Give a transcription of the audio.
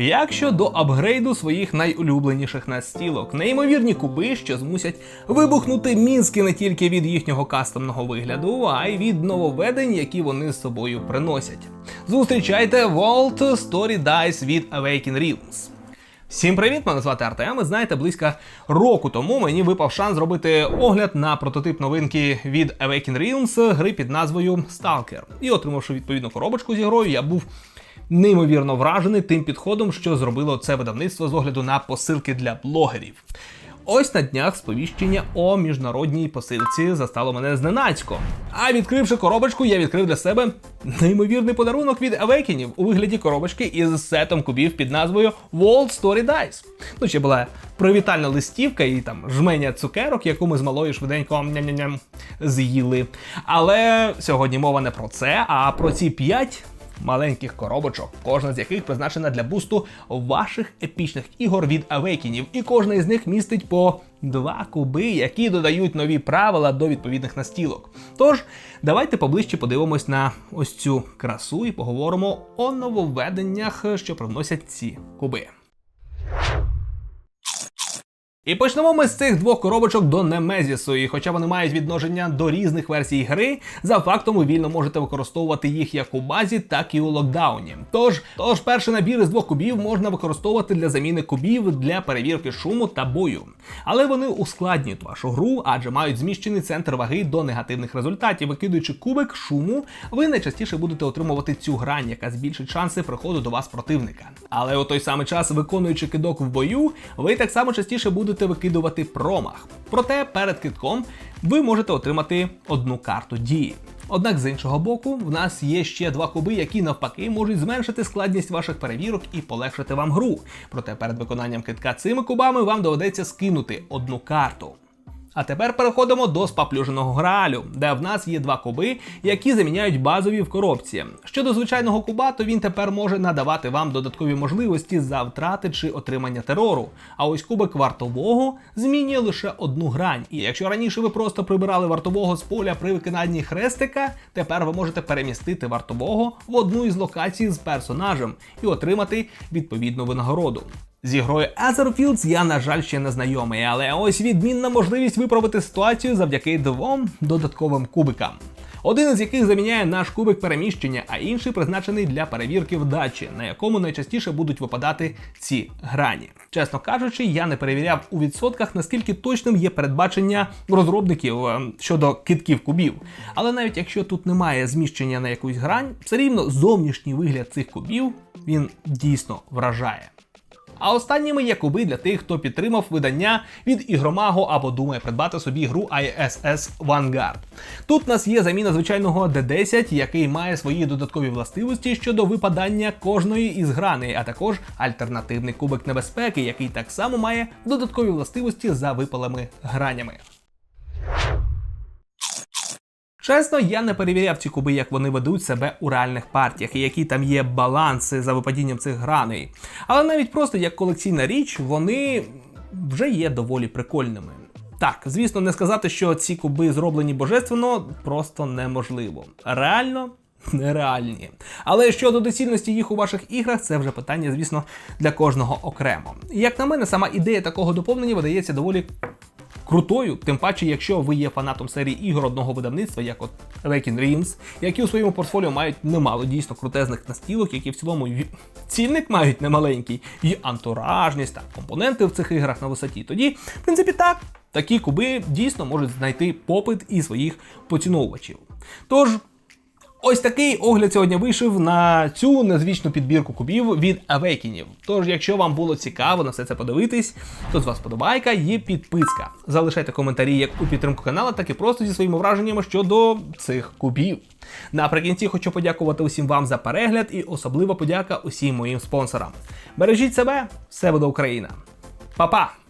Як щодо апгрейду своїх найулюбленіших настілок, неймовірні куби, що змусять вибухнути мізки не тільки від їхнього кастомного вигляду, а й від нововведень, які вони з собою приносять. Зустрічайте Vault Story Dice від Awaken Realms. Всім привіт! Мене звати Артем. І знаєте, близько року тому мені випав шанс зробити огляд на прототип новинки від Awaken Realms гри під назвою Stalker. І отримавши відповідну коробочку з ігрою, я був неймовірно вражений тим підходом, що зробило це видавництво з огляду на посилки для блогерів. Ось на днях сповіщення о міжнародній посилці застало мене зненацько. А відкривши коробочку, я відкрив для себе неймовірний подарунок від Awakenів у вигляді коробочки із сетом кубів під назвою World Story Dice. Ну, ще була привітальна листівка і там жменя цукерок, яку ми з малою швиденько ням-ням-ням з'їли. Але сьогодні мова не про це, а про ці п'ять маленьких коробочок, кожна з яких призначена для бусту ваших епічних ігор від Авейкінів, і кожна із них містить по два куби, які додають нові правила до відповідних настілок. Тож, давайте поближче подивимось на ось цю красу і поговоримо о нововведеннях, що привносять ці куби. І почнемо ми з цих двох коробочок до Немезісу. І хоча вони мають відношення до різних версій гри, за фактом ви вільно можете використовувати їх як у базі, так і у локдауні. Тож, тож перший набір із двох кубів можна використовувати для заміни кубів для перевірки шуму та бою. Але вони ускладнюють вашу гру, адже мають зміщений центр ваги до негативних результатів. Викидуючи кубик шуму, ви найчастіше будете отримувати цю грань, яка збільшить шанси приходу до вас противника. Але у той самий час, виконуючи кидок в бою, ви так само частіше будете викидувати промах. Проте перед кидком ви можете отримати одну карту дії. Однак з іншого боку, в нас є ще два куби, які навпаки можуть зменшити складність ваших перевірок і полегшити вам гру. Проте перед виконанням китка цими кубами вам доведеться скинути одну карту. А тепер переходимо до спаплюженого граалю, де в нас є два куби, які заміняють базові в коробці. Щодо звичайного куба, то він тепер може надавати вам додаткові можливості за втрати чи отримання терору. А ось кубик вартового змінює лише одну грань. І якщо раніше ви просто прибирали вартового з поля при виконанні хрестика, тепер ви можете перемістити вартового в одну із локацій з персонажем і отримати відповідну винагороду. З ігрою Etherfields я, на жаль, ще не знайомий, але ось відмінна можливість виправити ситуацію завдяки двом додатковим кубикам. Один із яких заміняє наш кубик переміщення, а інший призначений для перевірки вдачі, на якому найчастіше будуть випадати ці грані. Чесно кажучи, я не перевіряв у відсотках, наскільки точним є передбачення розробників е, щодо китків кубів. Але навіть якщо тут немає зміщення на якусь грань, все рівно зовнішній вигляд цих кубів він дійсно вражає. А останніми є куби для тих, хто підтримав видання від ігромагу або думає придбати собі гру ISS Vanguard. Тут у нас є заміна звичайного D10, який має свої додаткові властивості щодо випадання кожної із граней, а також альтернативний кубик небезпеки, який так само має додаткові властивості за випалими гранями. Чесно, я не перевіряв ці куби, як вони ведуть себе у реальних партіях, і які там є баланси за випадінням цих граней. Але навіть просто як колекційна річ, вони вже є доволі прикольними. Так, звісно, не сказати, що ці куби зроблені божественно, просто неможливо. Реально. Нереальні. Але щодо доцільності їх у ваших іграх, це вже питання, звісно, для кожного окремо. Як на мене, сама ідея такого доповнення видається доволі крутою, тим паче, якщо ви є фанатом серії ігор одного видавництва, як от Awaken Realms, які у своєму портфоліо мають немало дійсно крутезних настілок, які в цілому цінник мають немаленький, і антуражність та компоненти в цих іграх на висоті. Тоді, в принципі, так, такі куби дійсно можуть знайти попит і своїх поціновувачів. Тож. Ось такий огляд сьогодні вийшов на цю незвичну підбірку кубів від Авейкінів. Тож, якщо вам було цікаво на все це подивитись, то з вас подобайка і підписка. Залишайте коментарі як у підтримку каналу, так і просто зі своїми враженнями щодо цих кубів. Наприкінці хочу подякувати усім вам за перегляд і особливо подяка усім моїм спонсорам. Бережіть себе, все буде Україна. Па-па!